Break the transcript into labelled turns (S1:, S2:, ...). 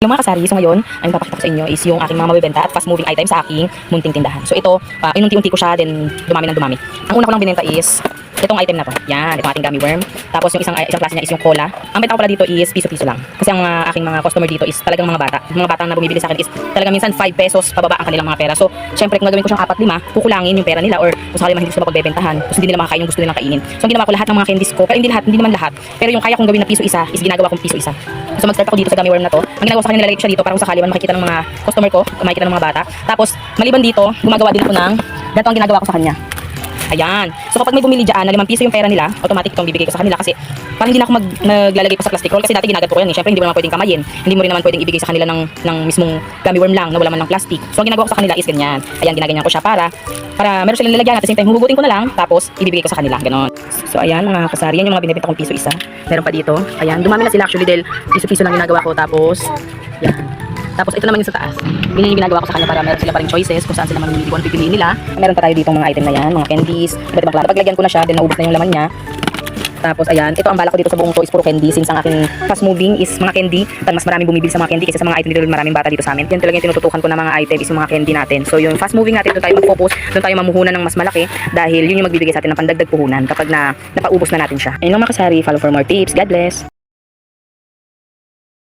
S1: Yung mga kasari, so ngayon, ang papakita ko sa inyo is yung aking mga mabibenta at fast moving items sa aking munting tindahan. So ito, uh, inunti-unti ko siya, then dumami ng dumami. Ang una ko lang binenta is itong item na to. Yan, itong ating gummy worm. Tapos yung isang isang klase niya is yung cola. Ang benta ko pala dito is piso-piso lang. Kasi ang uh, aking mga customer dito is talagang mga bata. Yung mga bata na bumibili sa akin is talagang minsan 5 pesos pababa ang kanilang mga pera. So, syempre kung gagawin ko siyang 4-5, kukulangin yung pera nila or kung sakali man hindi sila mapagbebentahan, tapos hindi nila makakain yung gusto nilang kainin. So, ang ginawa ko lahat ng mga candies ko, pero hindi lahat, hindi naman lahat. Pero yung kaya kong gawin na piso isa is ginagawa kong piso isa. So, mag-start ako dito sa gummy worm na to. Ang ginagawa ko sa kanya, nilalagay ko siya dito para kung sakali man makikita ng mga customer ko, makikita ng mga bata. Tapos, maliban dito, gumagawa din ako ng ganito ang ginagawa ko sa kanya. Ayan. So kapag may bumili dyan na 5 piso yung pera nila, automatic itong bibigay ko sa kanila kasi parang hindi na ako mag, naglalagay pa sa plastic roll kasi dati ginaganto ko yan eh. Syempre hindi mo naman pwedeng kamayin. Hindi mo rin naman pwedeng ibigay sa kanila ng, ng mismong gummy worm lang na wala man ng plastic. So ang ginagawa ko sa kanila is ganyan. Ayan, ginaganyan ko siya para para meron silang lalagyan at the same time huhugutin ko na lang tapos ibibigay ko sa kanila. Ganon. So ayan mga kasari, yan yung mga binibenta kong piso isa. Meron pa dito. Ayan, dumami na sila actually dahil piso-piso lang ginagawa ko tapos yan. Tapos ito naman yung sa taas. Yun yung ginagawa ko sa kanya para meron sila pa rin choices kung saan sila mamimili kung ano pipiliin nila. Meron pa tayo dito mga item na yan, mga candies, iba't ibang klase. Paglagyan ko na siya, then naubos na yung laman niya. Tapos ayan, ito ang bala ko dito sa buong to is puro candy since ang aking fast moving is mga candy. Pag mas maraming bumibili sa mga candy kaysa sa mga item dito maraming bata dito sa amin. Yan talaga yung tinututukan ko na mga item is yung mga candy natin. So yung fast moving natin, doon tayo mag-focus, doon tayo mamuhunan ng mas malaki dahil yun yung magbibigay sa atin ng pandagdag puhunan kapag na napaubos na natin siya. Ayun lang mga kasari, follow for more tips. God bless!